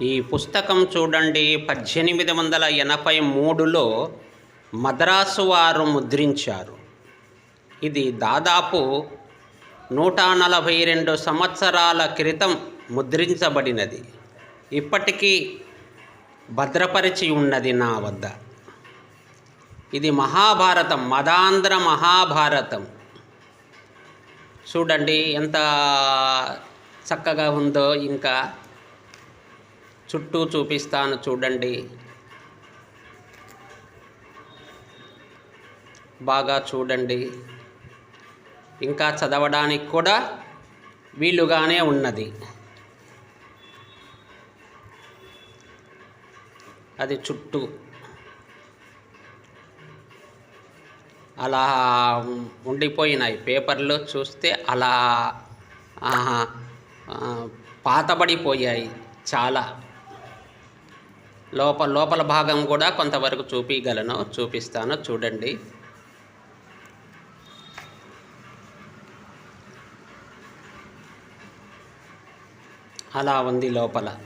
ఈ పుస్తకం చూడండి పద్దెనిమిది వందల ఎనభై మూడులో మద్రాసు వారు ముద్రించారు. ఇది దాదాపు నూట నలభై రెండు సంవత్సరాల క్రితం ముద్రించబడినది. ఇప్పటికీ భద్రపరిచి ఉన్నది నా వద్ద. ఇది మహాభారతం మదాంధ్ర మహాభారతం. చూడండి ఎంత చక్కగా ఉందో ఇంకా. చుట్టూ చూపిస్తాను చూడండి. బాగా చూడండి. ఇంకా చదవడానికి కూడా వీలుగానే ఉన్నది. అది చుట్టూ. అలా ఉండిపోయినాయి పేపర్లో చూస్తే అలా ఆహా, పాతబడిపోయాయి చాలా. లోపల లోపల భాగం కూడా కొంతవరకు చూపించగలను చూపిస్తాను చూడండి. అలా ఉంది లోపల.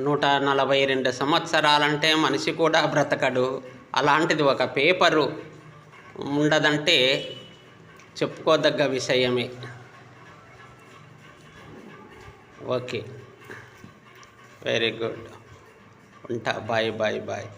నూట నలభై రెండు సంవత్సరాలంటే మనిషి కూడా బ్రతకడు. అలాంటిది ఒక పేపరు ఉండదంటే చెప్పుకోదగ్గ విషయమే. ఓకే. Very good. ఉంటా బాయ్ బాయ్ బాయ్.